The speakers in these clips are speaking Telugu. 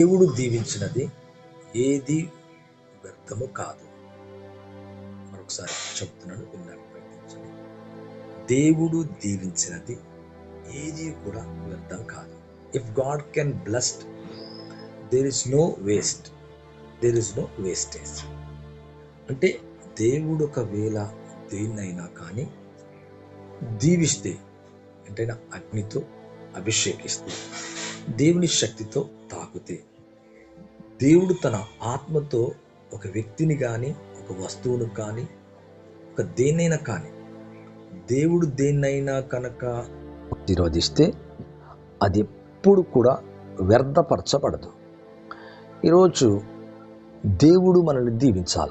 దేవుడు దీవించినది ఏది వ్యర్థము కాదు. మరొకసారి చెప్తున్నాను విన్నాను ప్రయత్నించండి. దేవుడు దీవించినది ఏది కూడా వ్యర్థం కాదు. If God can blessed there is no waste there is no wastage అంటే దేవుడు ఒకవేళ దేన్నైనా కానీ దీవిస్తే అంటే అగ్నితో అభిషేకిస్తే దేవుని శక్తితో తాకుతే దేవుడు తన ఆత్మతో ఒక వ్యక్తిని కానీ ఒక వస్తువును కానీ ఒక దేన్నైనా కానీ దేవుడు దేన్నైనా కనుక నిరోధిస్తే అది ఎప్పుడు కూడా వ్యర్థపరచబడదు. ఈరోజు దేవుడు మనల్ని దీవించాలి?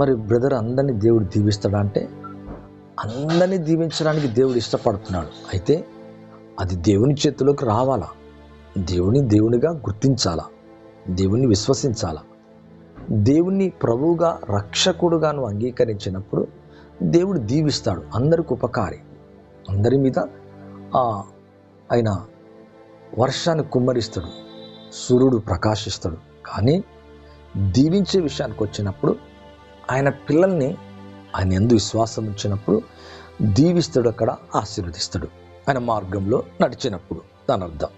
మరి బ్రదర్ అందరినీ దేవుడు దీవిస్తాడా అంటే అందరినీ దీవించడానికి దేవుడు ఇష్టపడుతున్నాడు. అయితే అది దేవుని చేతిలోకి రావాలా? దేవుని దేవునిగా గుర్తించాలా? దేవుణ్ణి విశ్వసించాలా? దేవుణ్ణి ప్రభువుగా రక్షకుడుగా నువ్వు అంగీకరించినప్పుడు దేవుడు దీవిస్తాడు అందరికి ఉపకారి. అందరి మీద ఆ ఆయన వర్షాన్ని కుమ్మరిస్తాడు సూర్యుడు ప్రకాశిస్తాడు. కానీ దీవించే విషయానికి వచ్చినప్పుడు ఆయన పిల్లల్ని ఆయన ఎందు విశ్వాసం ఉంచినప్పుడు దీవిస్తాడు అక్కడ ఆశీర్వదిస్తాడు. ఆయన మార్గంలో నడిచినప్పుడు దాని అర్థం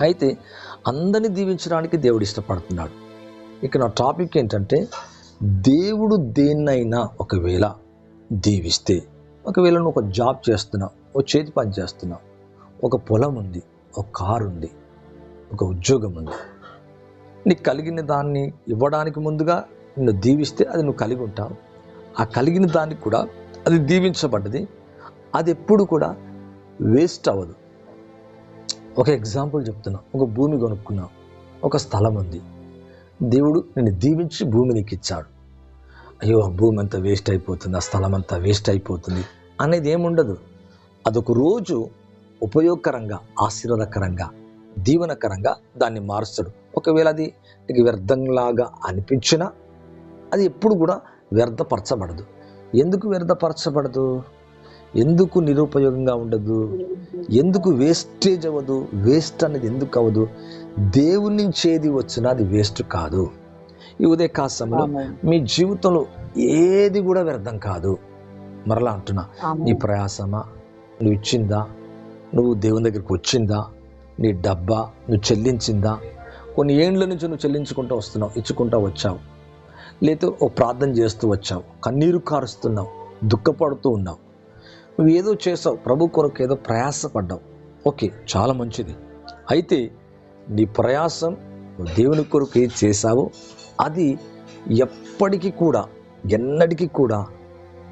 అయితే అందరిని దీవించడానికి దేవుడు ఇష్టపడుతున్నాడు. ఇక నా టాపిక్ ఏంటంటే దేవుడు దేన్నైనా ఒకవేళ దీవిస్తే ఒకవేళ నువ్వు ఒక జాబ్ చేస్తున్నావు ఒక చేతి పని చేస్తున్నావు ఒక పొలం ఉంది ఒక కారు ఉంది ఒక ఉద్యోగం ఉంది నీకు కలిగిన దాన్ని ఇవ్వడానికి ముందుగా నిన్ను దీవిస్తే అది నువ్వు కలిగి ఉంటావు. ఆ కలిగిన దానికి కూడా అది దీవించబడ్డది. అది ఎప్పుడు కూడా వేస్ట్ అవ్వదు. ఒక ఎగ్జాంపుల్ చెప్తున్నా. ఒక భూమి కొనుక్కున్నావు ఒక స్థలం ఉంది. దేవుడు నేను దీవించి భూమి నీకు ఇచ్చాడు. అయ్యో ఆ భూమి అంతా వేస్ట్ అయిపోతుంది. ఆ స్థలం అంతా వేస్ట్ అయిపోతుంది. అనేది ఏముండదు అదొక రోజు ఉపయోగకరంగా ఆశీర్వాదకరంగా దీవనకరంగా దాన్ని మారుస్తాడు. ఒకవేళ అది నీకు వ్యర్థంలాగా అనిపించినా అది ఎప్పుడు కూడా వ్యర్థపరచబడదు. ఎందుకు వ్యర్థపరచబడదు? ఎందుకు నిరుపయోగంగా ఉండదు? ఎందుకు వేస్టేజ్ అవ్వదు? వేస్ట్ అనేది ఎందుకు అవ్వదు? దేవుని నుంచి ఏది వచ్చినా అది వేస్ట్ కాదు. ఈ ఉదయ కాలంలో మీ జీవితంలో ఏది కూడా వ్యర్థం కాదు. మరలా అంటున్నా నీ ప్రయాసమా? నువ్వు ఇచ్చిందా? నువ్వు దేవుని దగ్గరికి వచ్చిందా? నీ డబ్బా? నువ్వు చెల్లించిందా? కొన్ని ఏండ్ల నుంచి నువ్వు చెల్లించుకుంటూ వస్తున్నావు ఇచ్చుకుంటూ వచ్చావు. లేదా ఓ ప్రార్థన చేస్తూ వచ్చావు కన్నీరు కారుస్తున్నావు దుఃఖపడుతూ ఉన్నావు. నువ్వు ఏదో చేసావు ప్రభు కొరకు ఏదో ప్రయాసపడ్డావు. ఓకే చాలా మంచిది. అయితే నీ ప్రయాసం దేవుని కొరకు ఏది చేశావో అది ఎప్పటికీ కూడా ఎన్నటికీ కూడా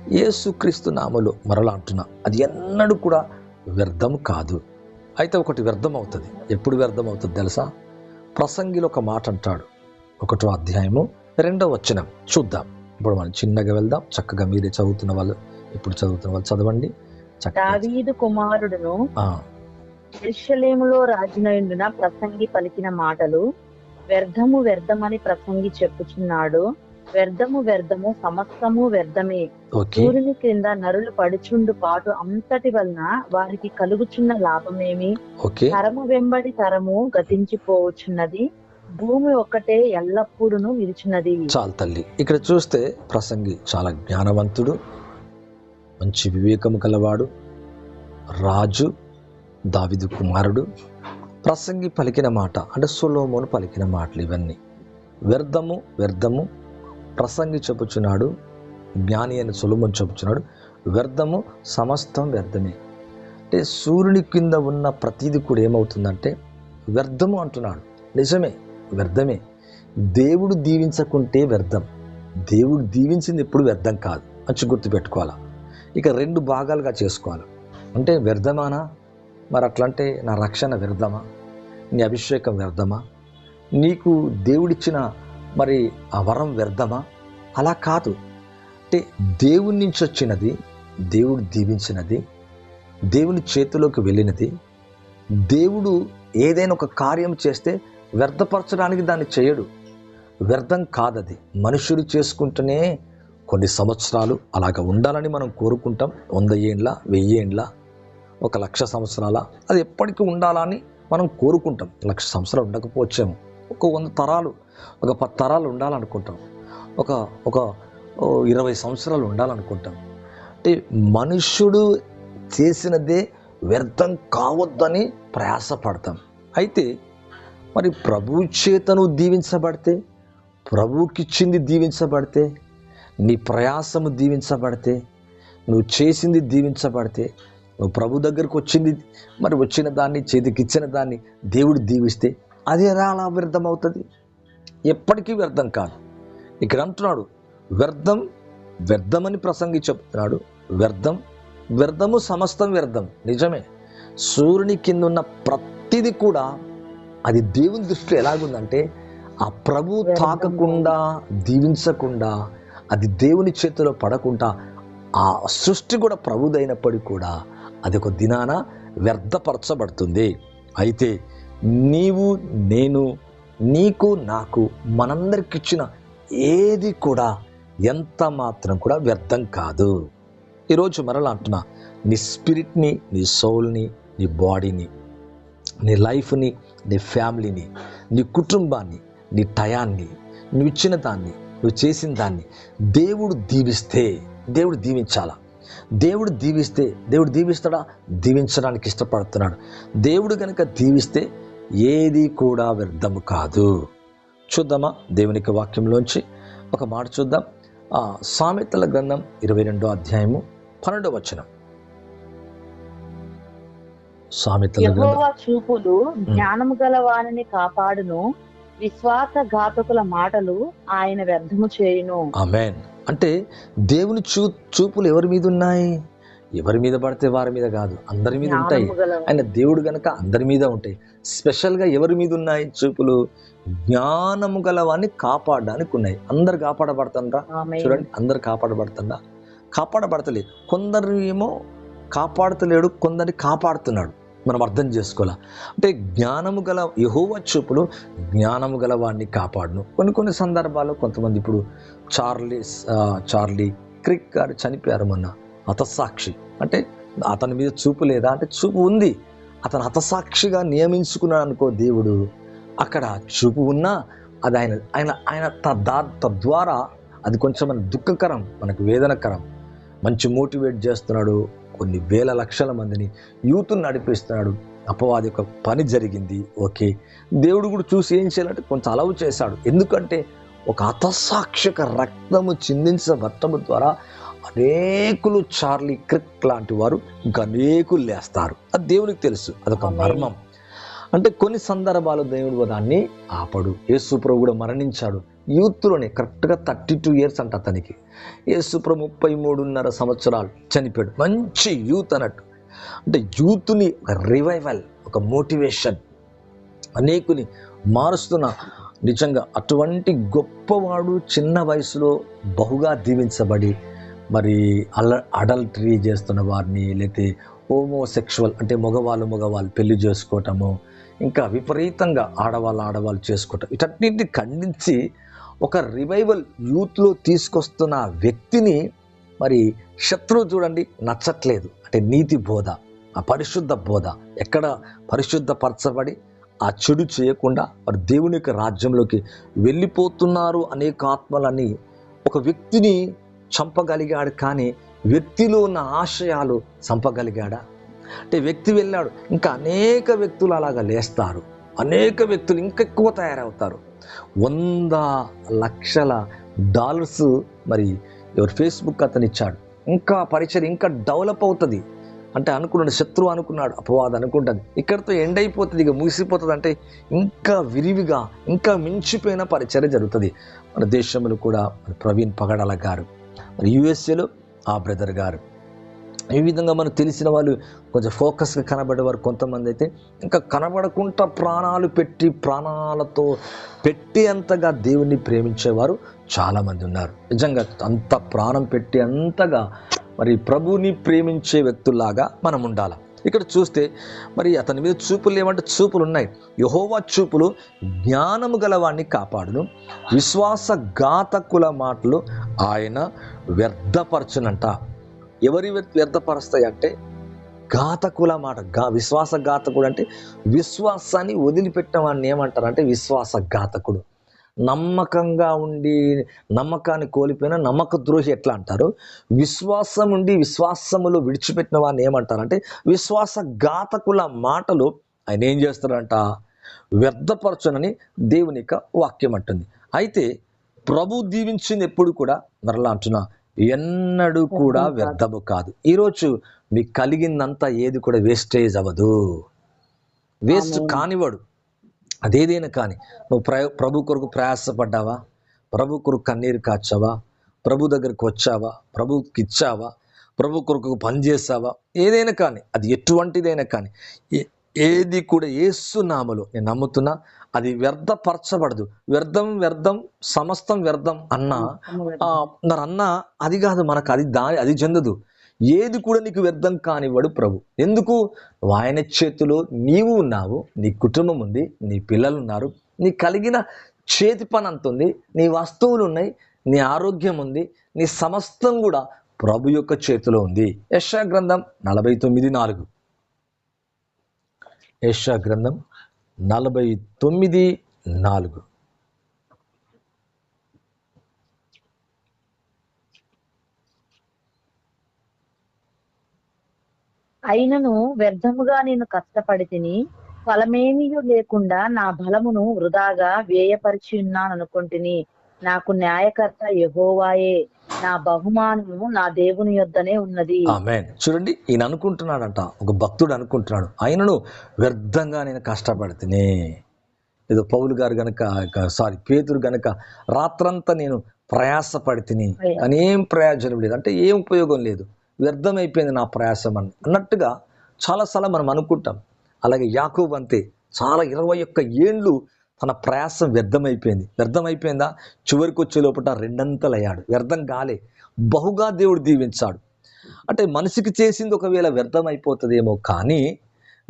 ఏసుక్రీస్తు నామలు మరలా అంటున్నా అది ఎన్నడూ కూడా వ్యర్థం కాదు. అయితే ఒకటి వ్యర్థం అవుతుంది. ఎప్పుడు వ్యర్థం అవుతుంది తెలుసా? ప్రసంగిలో ఒక మాట అంటాడు. ఒకటో అధ్యాయము రెండో వచనం. చూద్దాం. ఇప్పుడు మనం చిన్నగా వెళ్దాం. చక్కగా మీరే చదువుతున్న వాళ్ళు ఇప్పుడు చదువుతున్న వాళ్ళు చదవండి. దావీదు కుమారుడును ఎరుషలేములో రాజునయుండున ప్రసంగి పలికిన మాటలు వ్యర్థము వ్యర్థమని ప్రసంగి చెప్పుచున్నాడు. వ్యర్థము వ్యర్థము సమస్తము వ్యర్థమే. సూర్యుని క్రింద నరులు పడుచుండు పాటు అంతటి వలన వారికి కలుగుచున్న లాభమేమి? తరము వెంబడి తరము గతించిపోవచ్చున్నది భూమి ఒక్కటే ఎల్లప్పుడూ నిలిచినది. చాలు తల్లి. ఇక్కడ చూస్తే ప్రసంగి చాలా జ్ఞానవంతుడు. మంచి వివేకము గలవాడు రాజు దావిదు కుమారుడు. ప్రసంగి పలికిన మాట అంటే సులోమోను పలికిన మాటలు ఇవన్నీ. వ్యర్థము వ్యర్థము ప్రసంగి చెప్పుచున్నాడు జ్ఞాని అని సులోమోన్ చెప్పుచున్నాడు వ్యర్థము సమస్తం వ్యర్థమే. అంటే సూర్యుని కింద ఉన్న ప్రతిదీ కూడా ఏమవుతుందంటే వ్యర్థము అంటున్నాడు. నిజమే వ్యర్థమే. దేవుడు దీవించకుంటే వ్యర్థం. దేవుడు దీవించింది ఎప్పుడు వ్యర్థం కాదు. మంచి గుర్తుపెట్టుకోవాలా? ఇక రెండు భాగాలుగా చేసుకోవాలి. అంటే వ్యర్థమానా? మరి అట్లంటే నా రక్షణ వ్యర్థమా? నీ అభిషేకం వ్యర్థమా? నీకు దేవుడిచ్చిన మరి ఆ వరం వ్యర్థమా? అలా కాదు. అంటే దేవుడి నుంచి వచ్చినది దేవుడు దీవించినది దేవుని చేతిలోకి వెళ్ళినది దేవుడు ఏదైనా ఒక కార్యం చేస్తే వ్యర్థపరచడానికి దాన్ని చేయడు. వ్యర్థం కాదది. మనుషులు చేసుకుంటూనే కొన్ని సంవత్సరాలు అలాగ ఉండాలని మనం కోరుకుంటాం. వంద ఏండ్ల వెయ్యి ఏండ్ల ఒక లక్ష సంవత్సరాల అది ఎప్పటికీ ఉండాలని మనం కోరుకుంటాం. లక్ష సంవత్సరాలు ఉండకపోవచ్చేమో. ఒక వంద తరాలు ఒక పది తరాలు ఉండాలనుకుంటాం. ఒక ఒక ఇరవై సంవత్సరాలు ఉండాలనుకుంటాం. అంటే మనుష్యుడు చేసినదే వ్యర్థం కావద్దని ప్రయాసపడతాం. అయితే మరి ప్రభు చేతను దీవించబడితే ప్రభుకిచ్చింది దీవించబడితే నీ ప్రయాసము దీవించబడితే నువ్వు చేసింది దీవించబడితే నువ్వు ప్రభు దగ్గరకు వచ్చింది మరి వచ్చిన దాన్ని చేతికిచ్చిన దాన్ని దేవుడు దీవిస్తే అది ఎలా అలా వ్యర్థం అవుతుంది ఎప్పటికీ వ్యర్థం కాదు. ఇక్కడ అంటున్నాడు వ్యర్థం వ్యర్థమని ప్రసంగి చెప్తున్నాడు వ్యర్థం వ్యర్థము సమస్తం వ్యర్థం. నిజమే. సూర్యుని కింద ఉన్న ప్రతిది కూడా అది దేవుని దృష్టిలో ఎలాగుందంటే ఆ ప్రభు తాకకుండా దీవించకుండా అది దేవుని చేతిలో పడకుండా ఆ సృష్టి కూడా ప్రభుదైనప్పటికీ కూడా అది ఒక దినాన వ్యర్థపరచబడుతుంది. అయితే నీవు నేను నీకు నాకు మనందరికి ఇచ్చిన ఏది కూడా ఎంత మాత్రం కూడా వ్యర్థం కాదు. ఈరోజు మరలా అంటున్నా నీ స్పిరిట్ని నీ సోల్ని నీ బాడీని నీ లైఫ్ని నీ ఫ్యామిలీని నీ కుటుంబాన్ని నీ టయాన్ని నువ్వు ఇచ్చిన దాన్ని నువ్వు చేసిన దాన్ని దేవుడు దీవిస్తే దేవుడు దీవించాలా? దేవుడు దీవిస్తే దేవుడు దీవిస్తాడా? దీవించడానికి ఇష్టపడుతున్నాడు. దేవుడు కనుక దీవిస్తే ఏది కూడా వ్యర్థము కాదు. చూద్దామా దేవునికి వాక్యంలోంచి ఒక మాట చూద్దాం. ఆ సామెతల గ్రంథం ఇరవై రెండో అధ్యాయము పన్నెండో వచనం. సామెతల చూపులు జ్ఞానము గల వానిని కాపాడును. విశ్వాసఘాతకుల మాటలు ఆయన వ్యర్థము చేయును. ఆమెన్. అంటే దేవుని చూ చూపులు ఎవరి మీద ఉన్నాయి? ఎవరి మీద పడితే వారి మీద కాదు అందరి మీద ఉంటాయి. ఆయన దేవుడు గనక అందరి మీద ఉంటాయి స్పెషల్గా ఎవరి మీద ఉన్నాయి చూపులు? జ్ఞానము గలవాన్ని కాపాడడానికి ఉన్నాయి. అందరు కాపాడబడుతుండ్రా. చూడండి అందరు కాపాడబడుతుందా కాపాడబడతలేదు. కొందరు ఏమో కాపాడుతలేడు కొందరిని కాపాడుతున్నాడు. మనం అర్థం చేసుకోవాలా? అంటే జ్ఞానము గల యహోవ చూపులు జ్ఞానము గల వాడిని కాపాడును. కొన్ని కొన్ని సందర్భాల్లో కొంతమంది ఇప్పుడు చార్లీ చార్లీ క్రిక్ గారు చనిపోయారు మొన్న హతసాక్షి. అంటే అతని మీద చూపు లేదా? అంటే చూపు ఉంది. అతను హతసాక్షిగా నియమించుకున్నాడు అనుకో దేవుడు. అక్కడ చూపు ఉన్నా అది ఆయన ఆయన ఆయన తద్దా తద్వారా అది కొంచెం మన దుఃఖకరం మనకు వేదనకరం. మంచి మోటివేట్ చేస్తున్నాడు. కొన్ని వేల లక్షల మందిని యూత్ని నడిపిస్తున్నాడు. అపవాది యొక్క పని జరిగింది. ఓకే. దేవుడు కూడా చూసి ఏం చేయాలంటే కొంత అలవు చేశాడు. ఎందుకంటే ఒక హతసాక్షిక రక్తము చిందించబట్టము ద్వారా అనేకులు చార్లీ క్రిక్ లాంటి వారు ఇంకా అనేకులు లేస్తారు. అది దేవునికి తెలుసు. అదొక. మర్మం. అంటే కొన్ని సందర్భాలు దేవుడు దాన్ని ఆపడు. యేసుప్రభు కూడా మరణించాడు. యూత్లోనే కరెక్ట్గా థర్టీ టూ ఇయర్స్ అంట అతనికి. యేసుప్ర ముప్పై మూడున్నర సంవత్సరాలు చనిపోయాడు. మంచి యూత్ అన్నట్టు. అంటే యూత్ని ఒక రివైవల్ ఒక మోటివేషన్ అనేకుని మారుస్తున్న నిజంగా అటువంటి గొప్పవాడు చిన్న వయసులో బహుగా దీవించబడి మరి అల అడల్టరీ చేస్తున్న వారిని లేకపోతే హోమోసెక్షువల్ అంటే మగవాళ్ళు మగవాళ్ళు పెళ్ళి చేసుకోవటము ఇంకా విపరీతంగా ఆడవాళ్ళు ఆడవాళ్ళు చేసుకోవటం ఇటన్నింటిని ఖండించి ఒక రివైవల్ యూత్లో తీసుకొస్తున్న వ్యక్తిని మరి శత్రువు చూడండి నచ్చట్లేదు. అంటే నీతి బోధ ఆ పరిశుద్ధ బోధ. ఎక్కడ పరిశుద్ధపరచబడి ఆ చెడు చేయకుండా వారు దేవుని యొక్క రాజ్యంలోకి వెళ్ళిపోతున్నారు అనేక ఆత్మలని ఒక వ్యక్తిని చంపగలిగాడు కానీ వ్యక్తిలో ఉన్న ఆశయాలు చంపగలిగాడా? అంటే వ్యక్తి వెళ్ళాడు ఇంకా అనేక వ్యక్తులు అలాగా లేస్తారు. అనేక వ్యక్తులు ఇంకెక్కువ తయారవుతారు. వంద లక్షల డాలర్స్ మరి ఎవరు ఫేస్బుక్ అతను ఇచ్చాడు. ఇంకా పరిచయం ఇంకా డెవలప్ అవుతుంది. అంటే అనుకున్నాడు శత్రువు అనుకున్నాడు అపవాదం అనుకుంటుంది. ఇక్కడితో ఎండ్ అయిపోతుంది ఇక ముగిసిపోతుంది అంటే ఇంకా విరివిగా ఇంకా మించిపోయిన పరిచర్య జరుగుతుంది. మన దేశంలో కూడా ప్రవీణ్ పగడాల గారు మరి యుఎస్ఏలో ఆ బ్రదర్ గారు. ఈ విధంగా మనకు తెలిసిన వాళ్ళు కొంచెం ఫోకస్గా కనబడేవారు కొంతమంది అయితే ఇంకా కనబడకుండా ప్రాణాలు పెట్టి ప్రాణాలతో పెట్టి అంతగా దేవుణ్ణి ప్రేమించేవారు చాలామంది ఉన్నారు. నిజంగా అంత ప్రాణం పెట్టి అంతగా మరి ప్రభుని ప్రేమించే వ్యక్తుల్లాగా మనం ఉండాలి. ఇక్కడ చూస్తే మరి అతని మీద చూపులు ఏమంటే చూపులు ఉన్నాయి. యహోవా చూపులు జ్ఞానము గలవాణ్ణి కాపాడును. విశ్వాసఘాతకుల మాటలు ఆయన వ్యర్థపరచునంట. ఎవరి వ్యర్థపరుస్తాయి అంటే ఘాతకుల మాట గా విశ్వాస ఘాతకుడు అంటే విశ్వాసాన్ని వదిలిపెట్టిన వాడిని ఏమంటారు అంటే విశ్వాసఘాతకుడు. నమ్మకంగా ఉండి నమ్మకాన్ని కోల్పోయిన నమ్మక ద్రోహి ఎట్లా అంటారు? విశ్వాసం ఉండి విశ్వాసములో విడిచిపెట్టిన వాడిని ఏమంటారంటే విశ్వాస ఘాతకుల మాటలు ఆయన ఏం చేస్తారంట వ్యర్థపరచునని దేవుని యొక్క వాక్యం అంటుంది. అయితే ప్రభు దీవించింది ఎప్పుడు కూడా మరలా అంటున్నా ఎన్నడూ కూడా వ్యర్థము కాదు. ఈరోజు మీకు కలిగిందంతా ఏది కూడా వేస్టేజ్ అవ్వదు. వేస్ట్. కానివాడు. అదేదైనా కానీ. నువ్వు ప్ర ప్రభు కొరకు ప్రయాసపడ్డావా? ప్రభు కొరకు కన్నీరు కాచావా? ప్రభు దగ్గరకు వచ్చావా? ప్రభుకి ఇచ్చావా? ప్రభు కొరకు పని చేసావా? ఏదైనా కానీ. అది ఎటువంటిదైనా కానీ. ఏది కూడా ఏసునామలో నేను నమ్ముతున్నా అది వ్యర్థపరచబడదు. వ్యర్థం వ్యర్థం సమస్తం వ్యర్థం అన్నా ఆ, మరి అన్న అది కాదు మనకు అది దాని అది చెందదు. ఏది కూడా నీకు వ్యర్థం కానివాడు ప్రభు. ఎందుకు? ఆయన చేతిలో నీవు ఉన్నావు నీ కుటుంబం ఉంది నీ పిల్లలు ఉన్నారు నీ కలిగిన చేతి పని అంత ఉంది నీ వస్తువులు ఉన్నాయి నీ ఆరోగ్యం ఉంది నీ సమస్తం కూడా ప్రభు యొక్క చేతిలో ఉంది. యశా గ్రంథం నలభై తొమ్మిది నాలుగు. యశా గ్రంథం నలభై తొమ్మిది నాలుగు. అయినను వ్యర్థముగా నేను కష్టపడి తిని ఫలమేమీ లేకుండా నా బలమును వృధాగా వ్యయపరిచి ఉన్నాను అనుకుంటుని నాకు న్యాయకర్త యహోవాయే. నా బహుమానము నా దేవుని యొద్దనే ఉన్నది. ఆమెన్. చూడండి ఈయన అనుకుంటున్నాడంట. ఒక భక్తుడు అనుకుంటున్నాడు. ఆయనను వ్యర్థంగా నేను కష్టపడితేనే. ఏదో పౌలు గారు గనక సారీ పేతురు గనక రాత్రంతా నేను ప్రయాసపడితిని. కానీ ఏం ప్రయోజనం లేదు. అంటే ఏం ఉపయోగం లేదు. వ్యర్థమైపోయింది నా ప్రయాసం అని. అన్నట్టుగా చాలాసార్లు మనం అనుకుంటాం. అలాగే యాకూబ్ అంతే. చాలా ఇరవై ఒక్క ఏండ్లు తన ప్రయాసం వ్యర్థమైపోయింది. వ్యర్థమైపోయిందా? చివరికి వచ్చే లోపల రెండంతలయ్యాడు. వ్యర్థం కాలే. బహుగా దేవుడు దీవించాడు. అంటే మనిషికి చేసింది ఒకవేళ వ్యర్థం అయిపోతుందేమో కానీ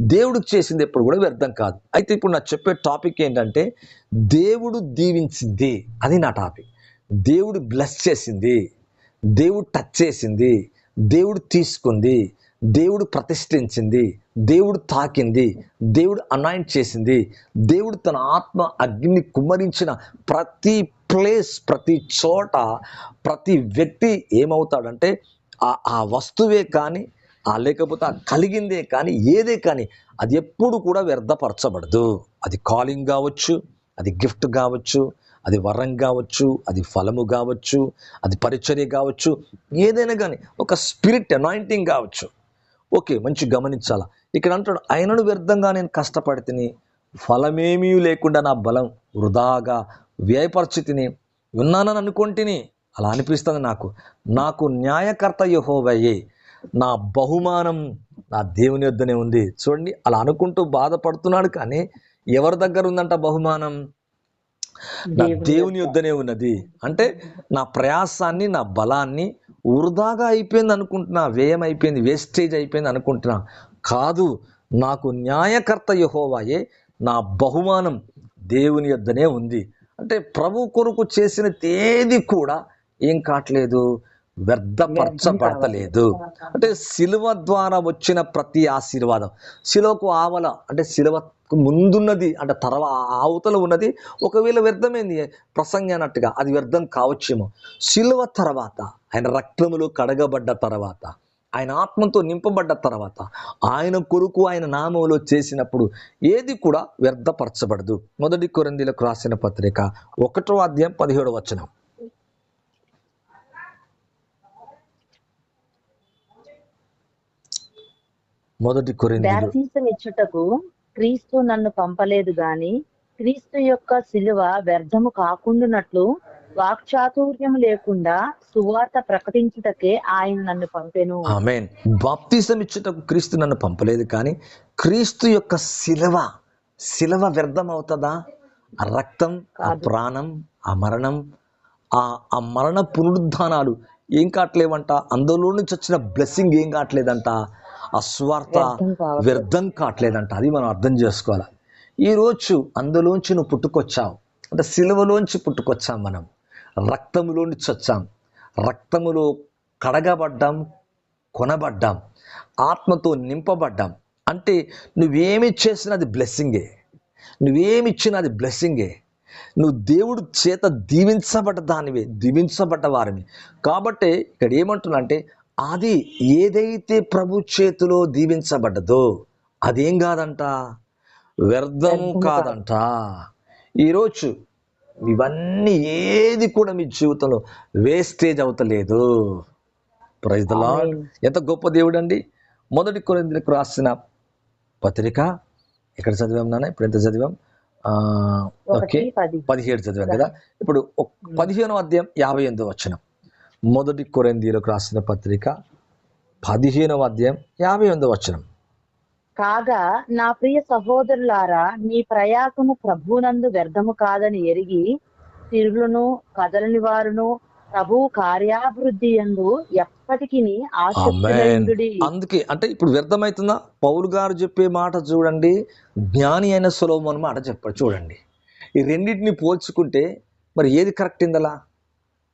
దేవుడికి చేసింది ఎప్పుడు కూడా వ్యర్థం కాదు. అయితే ఇప్పుడు నా చెప్పే టాపిక్ ఏంటంటే దేవుడు దీవించింది అది నా టాపిక్. దేవుడు బ్లెస్ చేసింది. దేవుడు టచ్ చేసింది. దేవుడు తీసుకుంది. దేవుడు ప్రతిష్ఠించింది దేవుడు తాకింది దేవుడు అనాయింట్ చేసింది దేవుడు తన ఆత్మ అగ్ని కుమ్మరించిన ప్రతి ప్లేస్ ప్రతి చోట ప్రతి వ్యక్తి ఏమవుతాడంటే ఆ ఆ వస్తువే కానీ ఆ లేకపోతే ఆ కలిగిందే కానీ ఏదే కానీ అది ఎప్పుడు కూడా వ్యర్థపరచబడదు. అది కాలింగ్ కావచ్చు అది గిఫ్ట్ కావచ్చు అది వరం కావచ్చు అది ఫలము కావచ్చు అది పరిచర్య కావచ్చు ఏదైనా కానీ ఒక స్పిరిట్ అనాయింటింగ్ కావచ్చు. ఓకే మంచి గమనించాలా? ఇక్కడ అంటాడు ఆయనను వ్యర్థంగా నేను కష్టపడితిని ఫలమేమీ లేకుండా నా బలం వృధాగా వ్యయపరచితిని ఉన్నానని అనుకుంటుని. అలా అనిపిస్తుంది నాకు. నాకు న్యాయకర్త యహోవయ్యే నా బహుమానం నా దేవుని వద్దనే ఉంది. చూడండి అలా అనుకుంటూ బాధపడుతున్నాడు కానీ ఎవరి దగ్గర ఉందంట బహుమానం? నా దేవుని యొద్దనే ఉన్నది. అంటే నా ప్రయాసాన్ని నా బలాన్ని వృధాగా అయిపోయింది అనుకుంటున్నా వ్యయం అయిపోయింది వేస్టేజ్ అయిపోయింది అనుకుంటున్నా. కాదు నాకు న్యాయకర్త యహోవాయే నా బహుమానం దేవుని యొద్దనే ఉంది. అంటే ప్రభు కొరకు చేసిన తేదీ కూడా ఏం కావట్లేదు. వ్యర్థపరచబడతలేదు. అంటే శిలువ ద్వారా వచ్చిన ప్రతి ఆశీర్వాదం. శిలువకు ఆవల అంటే శిలువకు ముందున్నది అంటే తర్వా ఆవతల ఉన్నది ఒకవేళ వ్యర్థమైంది ప్రసంగి అన్నట్టుగా అది వ్యర్థం కావచ్చేమో. శిలువ తర్వాత ఆయన రక్తములు కడగబడ్డ తర్వాత ఆయన ఆత్మతో నింపబడ్డ తర్వాత ఆయన కొరకు ఆయన నామంలో చేసినప్పుడు ఏది కూడా వ్యర్థపరచబడదు. మొదటి కొరందీలకు రాసిన పత్రిక ఒకటో అధ్యాయం పదిహేడవ వచనం. మొదటి బ్యాప్తిసం ఇచ్చుటకు క్రీస్తు నన్ను పంపలేదు గాని క్రీస్తు యొక్క శిలువ వ్యర్థము కాకుండానట్లు వాక్చాతుర్యం లేకుండా సువార్త ప్రకటించుటకే ఆయన నన్ను పంపెను. ఆమెన్. బాప్తిజం ఇచ్చుటకు క్రీస్తు నన్ను పంపలేదు కానీ క్రీస్తు యొక్క శిలవ శిలవ వ్యర్థం అవుతుందా ఆ రక్తం ఆ ప్రాణం ఆ మరణం ఆ ఆ మరణ పునరుద్ధానాలు ఏం కావట్లేవంట? అందులో నుంచి వచ్చిన బ్లెస్సింగ్ ఏం కావట్లేదంట? ఆ స్వార్థ వ్యర్థం కావట్లేదు. వ్యర్థం కావట్లేదంట. అది మనం అర్థం చేసుకోవాలి. ఈరోజు అందులోంచి నువ్వు పుట్టుకొచ్చావు. అంటే సిలువలోంచి పుట్టుకొచ్చాం మనం. రక్తములో నుంచి వచ్చాం. రక్తములో కడగబడ్డాం కొనబడ్డాం. ఆత్మతో నింపబడ్డాం. అంటే నువ్వేమి చేసినా అది బ్లెస్సింగే. నువ్వేమి ఇచ్చినా అది బ్లెస్సింగే. నువ్వు దేవుడు చేత దీవించబడ్డ దానివే దీవించబడ్డ వారిని కాబట్టి ఇక్కడ ఏమంటున్నా అంటే అది ఏదైతే ప్రభు చేతిలో దీవించబడ్డదో అదేం కాదంట? వ్యర్థము కాదంట. ఈరోజు ఇవన్నీ ఏది కూడా మీ జీవితంలో వేస్టేజ్ అవుతలేదు. Praise the Lord amen. ఎంత గొప్ప దేవుడు అండి మొదటి కొరింథీయులకు రాసిన పత్రిక ఎక్కడ చదివాం నాన్న? ఇప్పుడు ఎంత చదివాం? ఓకే. పది. పదిహేడు చదివాం కదా. ఇప్పుడు పదిహేనో అధ్యాయం యాభై ఎనిమిదో వచనం. మొదటి కొరింథీయులకు రాసిన పత్రిక పదిహేనవ అధ్యాయం యాభై ఎనిమిదో వచనం. కాగా నా ప్రియ సహోదరులారా మీ ప్రయాసము ప్రభునందు వ్యర్థము కాదని ఎరిగి తిరుగులను కదలని వారును ప్రభు కార్యాభివృద్ధి ఎందు ఎప్పటికీ అందుకే అంటే ఇప్పుడు వ్యర్థమవుతుందా పౌలు గారు చెప్పే మాట చూడండి జ్ఞాని అయిన సులభం మాట చెప్పాడు చూడండి. ఈ రెండింటిని పోల్చుకుంటే మరి ఏది కరెక్ట్ ఇందలా?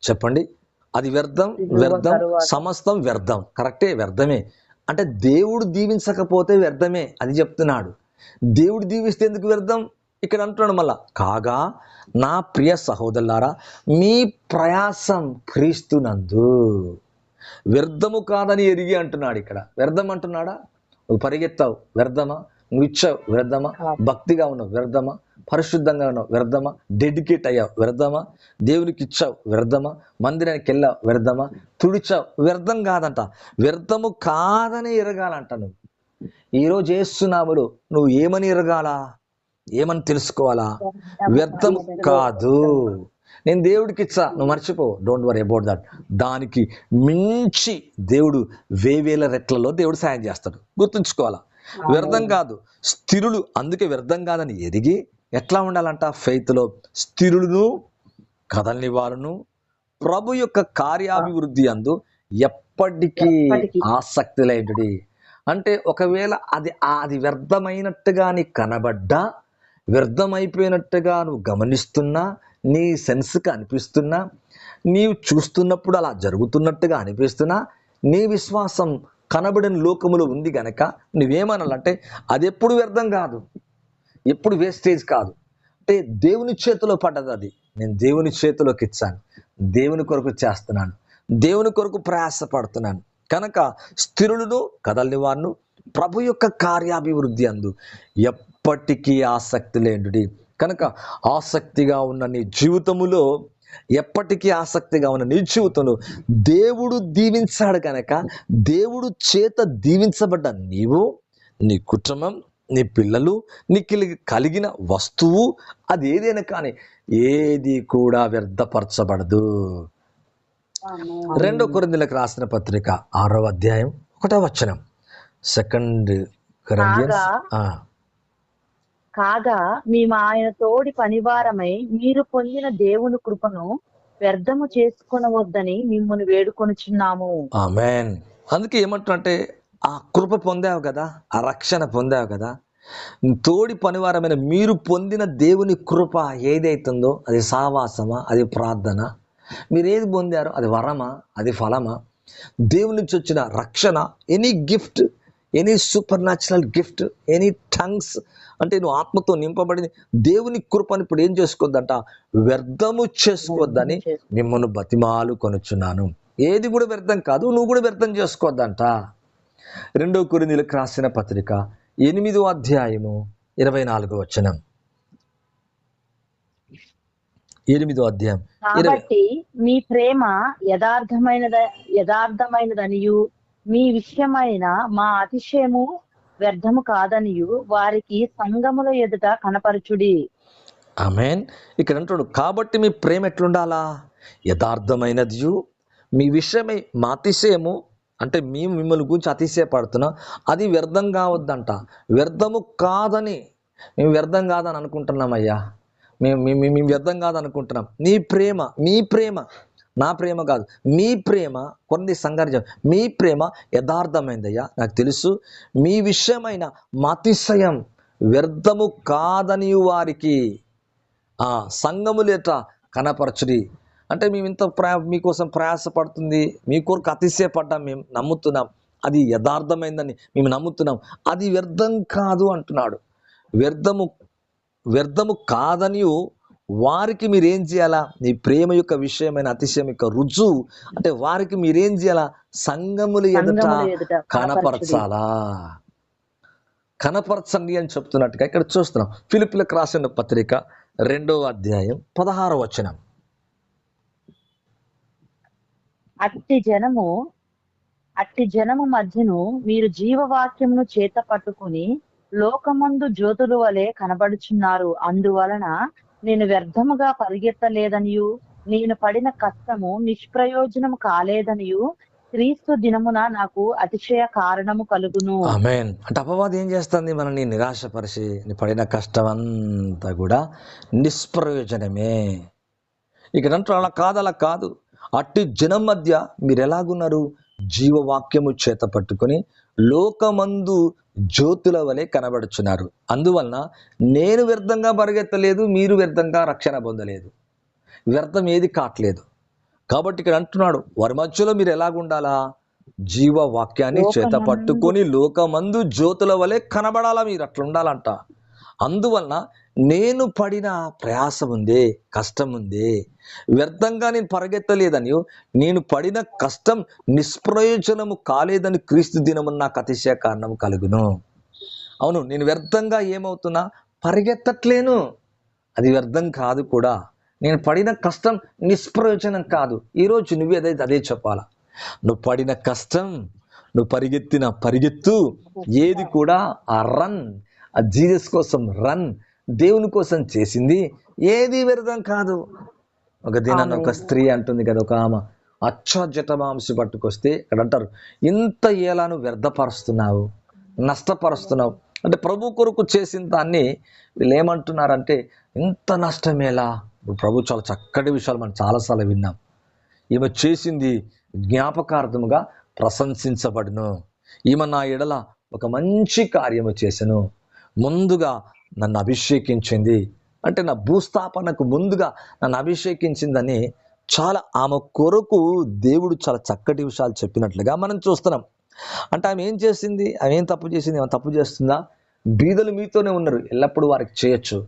చెప్పండి. అది వ్యర్థం వ్యర్థం. సమస్తం వ్యర్థం. కరెక్టే వ్యర్థమే. అంటే దేవుడు దీవించకపోతే వ్యర్థమే అది చెప్తున్నాడు. దేవుడు దీవిస్తే ఎందుకు వ్యర్థం? ఇక్కడ అంటున్నాడు మళ్ళా. కాగా నా ప్రియ సహోదరులారా మీ ప్రయాసం క్రీస్తునందు వ్యర్థము కాదని ఎరిగి అంటున్నాడు ఇక్కడ. వ్యర్థం అంటున్నాడా? నువ్వు పరిగెత్తావు. వ్యర్థమా? నువ్వు ఇచ్చావు. వ్యర్థమా. భక్తిగా ఉన్నావు. వ్యర్థమా? పరిశుద్ధంగా ఉన్నావు వ్యర్థమా? డెడికేట్ అయ్యావు వ్యర్థమా? దేవునికి ఇచ్చావు వ్యర్థమా? మందిరానికి వెళ్ళావు వ్యర్థమా? తుడిచావు వ్యర్థం కాదంట. వ్యర్థము కాదని ఎరగాలంట నువ్వు. ఈరోజు చేస్తున్నాములు నువ్వు ఏమని ఎరగాలా? ఏమని తెలుసుకోవాలా? వ్యర్థం కాదు. నేను దేవుడికి ఇచ్చా నువ్వు మర్చిపో. డోంట్ వరీ అబౌట్ దట్ దానికి మించి దేవుడు వేవేల రెట్లలో దేవుడు సాయం చేస్తాడు. గుర్తుంచుకోవాలా? వ్యర్థం కాదు. స్థిరులు అందుకే వ్యర్థం కాదని ఎరిగి ఎట్లా ఉండాలంట? ఫెయిత్లో స్థిరులను కదలని వారును ప్రభు యొక్క కార్యాభివృద్ధి అందు ఎప్పటికీ. ఆసక్తి లేనిది. అంటే ఒకవేళ అది అది వ్యర్థమైనట్టుగా నీకు కనబడ్డా వ్యర్థమైపోయినట్టుగా నువ్వు గమనిస్తున్నా నీ సెన్స్కి అనిపిస్తున్నా నీవు చూస్తున్నప్పుడు అలా జరుగుతున్నట్టుగా అనిపిస్తున్నా నీ విశ్వాసం కనబడిన లోకములో ఉంది గనక నువ్వేమనాలంటే అది ఎప్పుడు వ్యర్థం కాదు. ఎప్పుడు వేస్టేజ్ కాదు. అంటే దేవుని చేతిలో పడ్డది అది. నేను దేవుని చేతిలోకి ఇచ్చాను. దేవుని కొరకు చేస్తున్నాను. దేవుని కొరకు ప్రయాసపడుతున్నాను. కనుక స్థిరులను కదలని వారును ప్రభు యొక్క కార్యాభివృద్ధి అందు ఎప్పటికీ ఆసక్తి లేండుడి కనుక ఆసక్తిగా ఉన్న నీ జీవితములో ఎప్పటికీ ఆసక్తిగా ఉన్న నీ జీవితంలో దేవుడు దీవించాడు కనుక దేవుడు చేత దీవించబడ్డ నీవు నీ కుటుంబం నీ పిల్లలు నీకు కలిగిన వస్తువు అది ఏదైనా కానీ ఏది కూడా వ్యర్థపరచబడదు. రెండో కొరిందులకు రాసిన పత్రిక ఆరో అధ్యాయం ఒకటో వచనం. సెకండ్ కాగా మేము ఆయన తోడి పనివారమై మీరు పొందిన దేవుని కృపను వ్యర్థము చేసుకొనవద్దని మిమ్మల్ని వేడుకొనుచున్నాము. ఆమెన్. అందుకే ఏమంటున్నంటే ఆ కృప పొందావు కదా ఆ రక్షణ పొందావు కదా. తోడి పనివారమైన మీరు పొందిన దేవుని కృప ఏదైతుందో అది సావాసమా అది ప్రార్థన? మీరు ఏది పొందారో అది వరమా అది ఫలమా? దేవుని నుంచి వచ్చిన రక్షణ any gift any supernatural gift any tongues అంటే నువ్వు ఆత్మతో నింపబడింది దేవుని కృపను ఇప్పుడు ఏం చేసుకోవద్దంట? వ్యర్థము చేసుకోవద్దని మిమ్మల్ని బతిమాలు కొనుచున్నాను. ఏది కూడా వ్యర్థం కాదు నువ్వు కూడా వ్యర్థం చేసుకోవద్దంట. రెండో కొరింథీయులకు రాసిన పత్రిక ఎనిమిదో అధ్యాయము ఇరవై నాలుగో వచనం. ఎనిమిదో అధ్యాయం కాబట్టి మీ ప్రేమ యథార్థమైనద యథార్థమైనదనియు మీ విషయమైన మా అతిశయము వ్యర్థము కాదనియు వారికి సంగముల ఎదుట కనపరచుడి. ఆమెన్. ఇక్కడ అంటాడు కాబట్టి మీ ప్రేమ ఎట్లుండాలా? యథార్థమైనది మీ విషయమై మా అతిశయము అంటే మేము మిమ్మల్ని గురించి అతిశయపడుతున్నాం. అది వ్యర్థం కావద్దంట. వ్యర్థము కాదని మేము వ్యర్థం కాదని అనుకుంటున్నామయ్యా. మేము మేము మేము- వ్యర్థం కాదనుకుంటున్నాం నీ ప్రేమ మీ ప్రేమ నా ప్రేమ కాదు. మీ ప్రేమ కొన్ని సంఘర్షం మీ ప్రేమ యథార్థమైందయ్యా. నాకు తెలుసు మీ విషయమైన మతిశయం వ్యర్థము కాదని వారికి ఆ సంఘములేట కనపరచుడి. అంటే మేము ఇంత ప్రయా మీకోసం ప్రయాసపడుతుంది మీ కొరకు అతిశయపడ్డాం మేము నమ్ముతున్నాం. అది యథార్థమైందని మేము నమ్ముతున్నాం. అది వ్యర్థం కాదు అంటున్నాడు. వ్యర్థము వ్యర్థము కాదని వారికి మీరేం చేయాలా? నీ ప్రేమ యొక్క విషయమైన అతిశయం యొక్క రుజువు అంటే వారికి మీరేం చేయాలా? సంగములు ఎదుట. కనపరచాలా? కనపరచండి అని చెప్తున్నట్టుగా ఇక్కడ చూస్తున్నాం. ఫిలిపిలకు రాసిన పత్రిక రెండో అధ్యాయం పదహారవ వచనం. అట్టి జనము అట్టి జనము మధ్యను మీరు జీవవాక్యమును చేత పట్టుకుని లోకమందు జ్యోతుల వలె కనబడుచున్నారు. అందువలన నేను వ్యర్థముగా పరిగెత్తలేదనియు నేను పడిన కష్టము నిష్ప్రయోజనము కాలేదనియు క్రీస్తు దినమున నాకు అతిశయ కారణము కలుగును. అంటే అపవాదం ఏం చేస్తుంది? మనల్ని నిరాశపరిచి నీ పడిన కష్టం అంతా కూడా నిష్ప్రయోజనమే. ఇక్కడ అంటారు అలా కాదు అలా కాదు. అట్టి జనం మధ్య మీరు ఎలాగున్నారు జీవవాక్యము చేత పట్టుకొని లోకమందు జ్యోతుల వలె కనబడుచున్నారు. అందువలన నేను వ్యర్థంగా పరిగెత్తలేదు మీరు వ్యర్థంగా రక్షణ పొందలేదు. వ్యర్థం ఏది కావట్లేదు కాబట్టి ఇక్కడ అంటున్నాడు వారి మధ్యలో మీరు ఎలాగుండాలా? జీవ వాక్యాన్ని చేత పట్టుకొని లోకమందు జ్యోతుల వలె కనబడాలా మీరు? అట్లా ఉండాలంట అందువలన నేను పడిన ప్రయాసం ఉందే కష్టం ఉందే వ్యర్థంగా నేను పరిగెత్తలేదని నేను పడిన కష్టం నిష్ప్రయోజనము కాలేదని క్రీస్తు దినము నాకు అతిశయ కారణం కలుగును. అవును నేను వ్యర్థంగా ఏమవుతున్నా? పరిగెత్తట్లేను. అది వ్యర్థం కాదు కూడా. నేను పడిన కష్టం నిష్ప్రయోజనం కాదు. ఈరోజు నువ్వు ఏదైతే అదే చెప్పాలా? నువ్వు పడిన కష్టం నువ్వు పరిగెత్తిన పరిగెత్తు ఏది కూడా ఆ రన్ ఆ జీజస్ కోసం రన్ దేవుని కోసం చేసింది ఏది వ్యర్థం కాదు. ఒక దినాన్ని ఒక స్త్రీ అంటుంది కదా ఒక ఆమె అచ్చజట మాంసి పట్టుకొస్తే ఇక్కడ అంటారు ఇంత ఏలాను వ్యర్థపరుస్తున్నావు నష్టపరుస్తున్నావు. అంటే ప్రభు కొరకు చేసిన దాన్ని వీళ్ళు ఏమంటున్నారంటే ఇంత నష్టమేలా ఇప్పుడు ప్రభు చాలా చక్కటి విషయాలు మనం చాలాసార్లు విన్నాం. ఈమె చేసింది జ్ఞాపకార్థముగా ప్రశంసించబడును. ఈమె నా ఎడల ఒక మంచి కార్యము చేసెను. ముందుగా నన్ను అభిషేకించింది. అంటే నా భూస్థాపనకు ముందుగా నన్ను అభిషేకించిందని చాలా ఆమె కొరకు దేవుడు చాలా చక్కటి విషయాలు చెప్పినట్లుగా మనం చూస్తున్నాం. అంటే ఆమె ఏం చేసింది? ఆమె ఏం తప్పు చేసింది? ఆమె తప్పు చేస్తుందా? బీదలు మీతోనే ఉన్నారు. ఎల్లప్పుడూ వారికి చేయొచ్చు.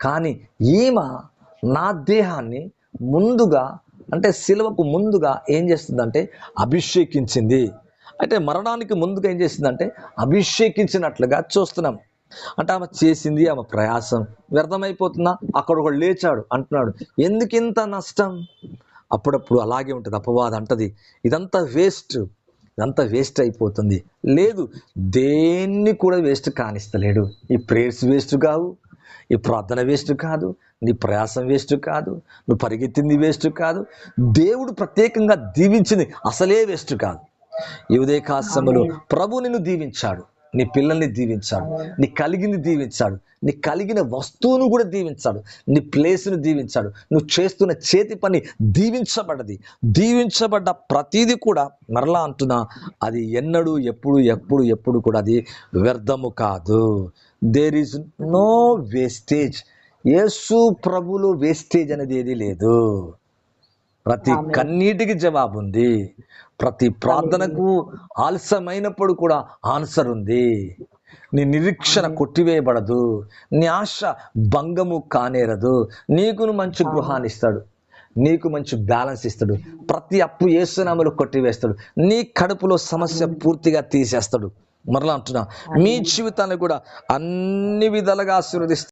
కానీ ఈమె నా దేహాన్ని ముందుగా అంటే సిలువకు ముందుగా ఏం చేస్తుందంటే అభిషేకించింది. అంటే మరణానికి ముందుగా ఏం చేసిందంటే అభిషేకించినట్లుగా చూస్తున్నాం. అంటే ఆమె చేసింది ఆమె ప్రయాసం. వ్యర్థమైపోతుందా? అక్కడ ఒకడు లేచాడు అంటున్నాడు ఎందుకు ఇంత నష్టం? అప్పుడప్పుడు అలాగే ఉంటుంది అపవాదం అంటది ఇదంతా వేస్ట్ ఇదంతా వేస్ట్ అయిపోతుంది. లేదు దేన్ని కూడా వేస్ట్ కానిస్తలేడు. ఈ ప్రేయర్స్ వేస్ట్ కావు ఈ ప్రార్థన వేస్ట్ కాదు నీ ప్రయాసం వేస్ట్ కాదు నువ్వు పరిగెత్తింది వేస్ట్ కాదు. దేవుడు ప్రత్యేకంగా దీవించింది అసలే వేస్ట్ కాదు. ఈ ఉదయకాశములో ప్రభు నిన్ను దీవించాడు. నీ పిల్లల్ని దీవించాడు. నీ కలిగింది దీవించాడు. నీ కలిగిన వస్తువును కూడా దీవించాడు. నీ ప్లేస్ను దీవించాడు. నువ్వు చేస్తున్న చేతి పని దీవించబడ్డది. దీవించబడ్డ ప్రతిదీ కూడా మరలా అంటున్నా అది ఎన్నడూ ఎప్పుడు ఎప్పుడు ఎప్పుడు కూడా అది వ్యర్థము కాదు. There is no wastage Yesu ప్రభులో వేస్టేజ్ అనేది ఏది లేదు. ప్రతి. కన్నీటికి జవాబు ఉంది. ప్రతి ప్రార్థనకు ఆలస్యమైనప్పుడు కూడా ఆన్సర్ ఉంది. నీ నిరీక్షణ కొట్టివేయబడదు. నీ ఆశ భంగము కానేరదు. నీకును మంచి గృహాన్ని ఇస్తాడు. నీకు మంచి బ్యాలెన్స్ ఇస్తాడు. ప్రతి అప్పు ఏసునామలు కొట్టివేస్తాడు. నీ కడుపులో సమస్య పూర్తిగా తీసేస్తాడు. మరలా అంటున్నా మీ జీవితాన్ని కూడా అన్ని విధాలుగా ఆశీర్వదిస్తాడు.